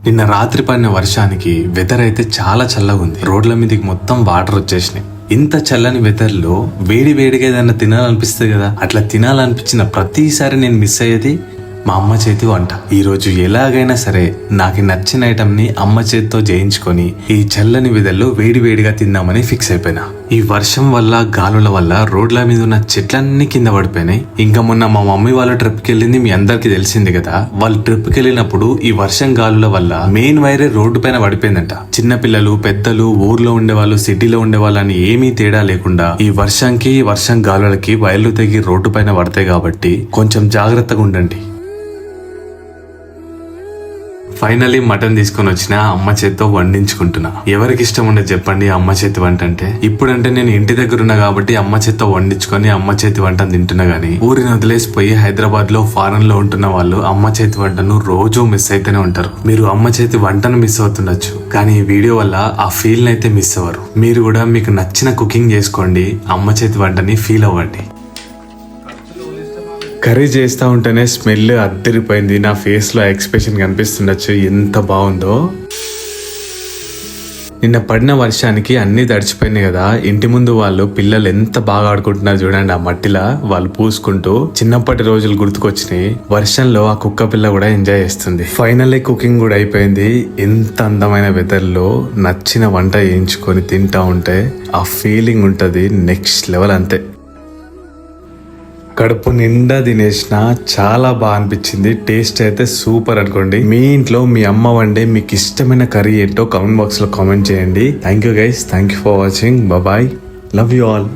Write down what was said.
నిన్న రాత్రి పడిన వర్షానికి వెదర్ అయితే చాలా చల్లగా ఉంది. రోడ్ల మీదకి మొత్తం వాటర్ వచ్చేసినాయి. ఇంత చల్లని వెదర్లో వేడి వేడిగా ఏదైనా తినాలనిపిస్తుంది కదా? అట్లా తినాలనిపించిన ప్రతిసారి నేను మిస్ అయ్యేది మా అమ్మ చేతి వంట. ఈరోజు ఎలాగైనా సరే నాకు నచ్చిన ఐటమ్ని అమ్మ చేతితో చేయించుకొని ఈ చల్లని విధల్లో వేడి వేడిగా తిందామని ఫిక్స్ అయిపోయినా. ఈ వర్షం వల్ల గాలుల వల్ల రోడ్ల మీద ఉన్న చెట్లన్నీ కింద పడిపోయినాయి. ఇంకా మొన్న మా మమ్మీ వాళ్ళ ట్రిప్ వెళ్ళింది మీ అందరికి తెలిసింది కదా. వాళ్ళు ట్రిప్ వెళ్ళినప్పుడు ఈ వర్షం గాలుల వల్ల మెయిన్ వైరే రోడ్డు పైన పడిపోయిందంట. చిన్న పిల్లలు పెద్దలు ఊర్లో ఉండే వాళ్ళు సిటీలో ఉండేవాళ్ళు అని ఏమీ తేడా లేకుండా ఈ వర్షంకి వర్షం గాలులకి వైర్లు తెగి రోడ్డు పైన పడతాయి కాబట్టి కొంచెం జాగ్రత్తగా ఉండండి. ఫైనలీ మటన్ తీసుకొని వచ్చిన అమ్మ చేత్తో వండించుకుంటున్నా. ఎవరికి ఇష్టం ఉండదు చెప్పండి అమ్మ చేతి వంట అంటే? ఇప్పుడంటే నేను ఇంటి దగ్గర ఉన్నా కాబట్టి అమ్మ చేత్తో వండించుకొని అమ్మ చేతి వంట తింటున్నా గానీ ఊరిని వదిలేసిపోయి హైదరాబాద్లో ఫారెన్లో ఉంటున్న వాళ్ళు అమ్మ చేతి వంటను రోజు మిస్ అయితేనే ఉంటారు. మీరు అమ్మ చేతి వంటను మిస్ అవుతుండొచ్చు కానీ ఈ వీడియో వల్ల ఆ ఫీల్ అయితే మిస్ అవ్వరు. మీరు కూడా మీకు నచ్చిన కుకింగ్ చేసుకోండి అమ్మ చేతి వంటని ఫీల్ అవ్వండి. కర్రీ చేస్తూ ఉంటేనే స్మెల్ అద్దరిపోయింది. నా ఫేస్లో ఎక్స్ప్రెషన్ కనిపిస్తుండొచ్చు. ఎంత బాగుందో. నిన్న పడిన వర్షానికి అన్నీ తడిచిపోయినాయి కదా. ఇంటి ముందు వాళ్ళు పిల్లలు ఎంత బాగా ఆడుకుంటున్నారు చూడండి ఆ మట్టిలా. వాళ్ళు పూసుకుంటూ చిన్నప్పటి రోజులు గుర్తుకొచ్చినాయి. వర్షంలో ఆ కుక్క పిల్ల కూడా ఎంజాయ్ చేస్తుంది. ఫైనల్లీ కుకింగ్ కూడా అయిపోయింది. ఎంత అందమైన వెదర్లో నచ్చిన వంట వేయించుకొని తింటా ఉంటే ఆ ఫీలింగ్ ఉంటుంది. నెక్స్ట్ లెవెల్ అంతే. కడుపు నిండా తినేసిన చాలా బాగా అనిపించింది. టేస్ట్ అయితే సూపర్ అనుకోండి. మీ ఇంట్లో మీ అమ్మ వండే మీకు ఇష్టమైన కర్రీ ఏంటో కామెంట్ బాక్స్లో కామెంట్ చేయండి. Thank you guys thank you for watching bye love you all